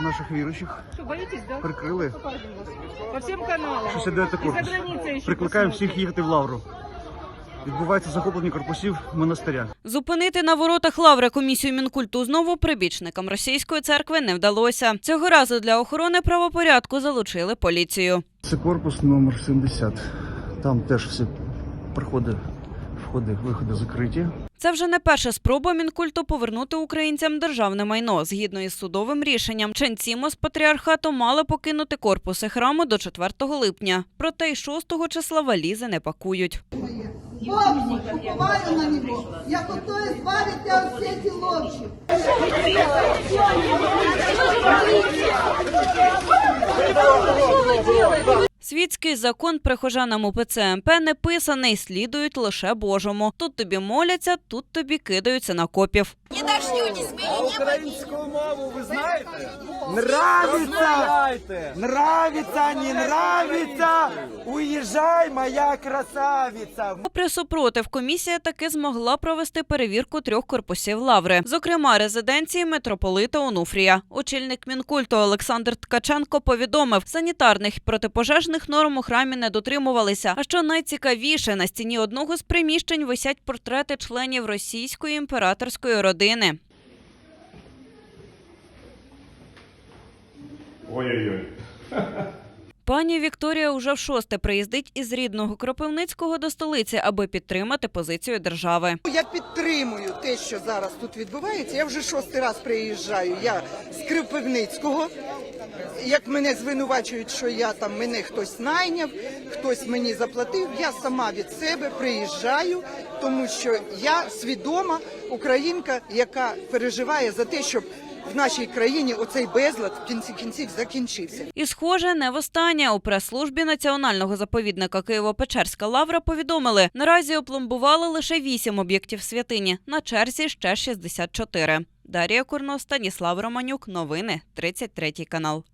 наших віруючих Что, боитесь, да? прикрили. По всем каналам. 69 И корпус. за границей еще Прикликаємо всіх їхати в Лавру. Відбувається захоплення корпусів монастиря. Зупинити на воротах лаври комісію мінкульту знову прибічникам російської церкви не вдалося. Цього разу для охорони правопорядку залучили поліцію. Це корпус номер 70. Там теж всі проходи, входи, виходи закриті. Це вже не перша спроба мінкульту повернути українцям державне майно. Згідно із судовим рішенням, ченці патріархату мали покинути корпуси храму до 4 липня. Проте й 6 числа валізи не пакують. Бог уповаю на него. Я готова избавить от всех эти ложи. Світський закон прихожанам УПЦ МП не писаний, слідують лише Божому. Тут тобі моляться, тут тобі кидаються на копів. Українську мову ви знаєте? Нравиться! Нравиться, не нравится! Уезжай, моя красавица! Попри супротив, комісія таки змогла провести перевірку трьох корпусів лаври, зокрема резиденції митрополита Онуфрія. Очільник мінкульту Олександр Ткаченко повідомив, санітарних протипожежних норм у храмі не дотримувалися. А що найцікавіше, на стіні одного з приміщень висять портрети членів російської імператорської родини. Ой-ой-ой. Пані Вікторія уже в шосте приїздить із рідного Кропивницького до столиці, аби підтримати позицію держави. Я підтримую те, що зараз тут відбувається. Я вже шостий раз приїжджаю. Я з Кропивницького. Як мене звинувачують, що я там мене хтось найняв, хтось мені заплатив. Я сама від себе приїжджаю, тому що я свідома українка, яка переживає за те, щоб в нашій країні оцей безлад в кінці кінців закінчився. І, схоже, не востаннє у прес-службі національного заповідника Києво-Печерська лавра повідомили, наразі опломбували лише вісім об'єктів святині. На черзі ще 64. Дарія Курно, Станіслав Романюк. Новини 33 канал.